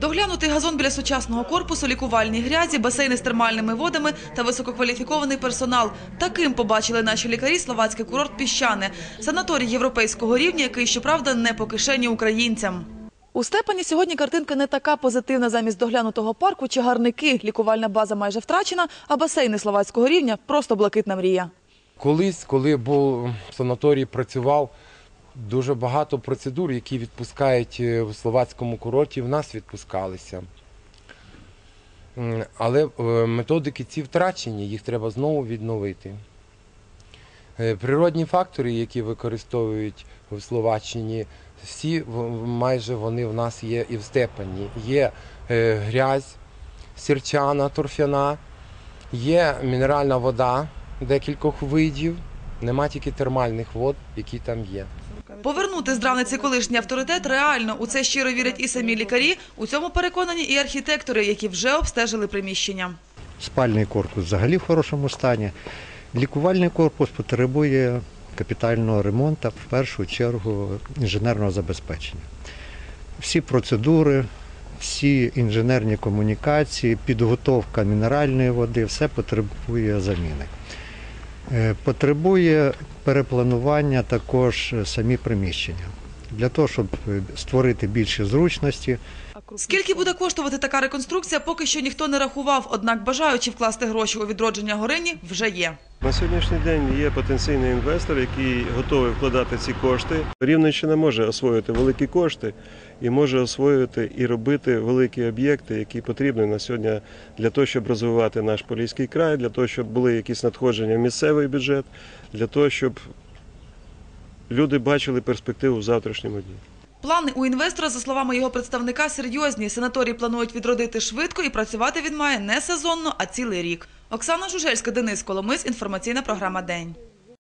Доглянутий газон біля сучасного корпусу, лікувальні грязі, басейни з термальними водами та висококваліфікований персонал. Таким побачили наші лікарі словацький курорт Піщане. Санаторій європейського рівня, який, щоправда, не по кишені українцям. У Степані сьогодні картинка не така позитивна. Замість доглянутого парку чагарники, лікувальна база майже втрачена, а басейни словацького рівня – просто блакитна мрія. Колись, коли був санаторій працював, дуже багато процедур, які відпускають е, в словацькому курорті, в нас відпускалися. Але е, методики ці втрачені, їх треба знову відновити. Е, Природні фактори, які використовують в Словаччині, всі майже вони в нас є і в степані. Є грязь, сірчана, торфяна, є мінеральна вода декількох видів, нема тільки термальних вод, які там є. Повернути з Дравниці колишній авторитет реально. У це щиро вірять і самі лікарі. У цьому переконані і архітектори, які вже обстежили приміщення. Спальний корпус взагалі в хорошому стані. Лікувальний корпус потребує капітального ремонту, в першу чергу інженерного забезпечення. Всі процедури, всі інженерні комунікації, підготовка мінеральної води, все потребує заміни. Е, Потребує перепланування також е, самі приміщення. Для того, щоб е, створити більші зручності, Скільки буде коштувати така реконструкція, поки що ніхто не рахував. Однак бажаючи вкласти гроші у відродження Горині вже є. На сьогоднішній день є потенційний інвестор, який готовий вкладати ці кошти. Рівненщина може освоїти великі кошти і може освоїти і робити великі об'єкти, які потрібні на сьогодні для того, щоб розвивати наш Поліський край, для того, щоб були якісь надходження в місцевий бюджет, для того, щоб люди бачили перспективу в завтрашньому дні. Плани у інвестора, за словами його представника, серйозні. Санаторій планують відродити швидко і працювати він має не сезонно, а цілий рік. Оксана Жужельська, Денис Коломис. Інформаційна програма «День».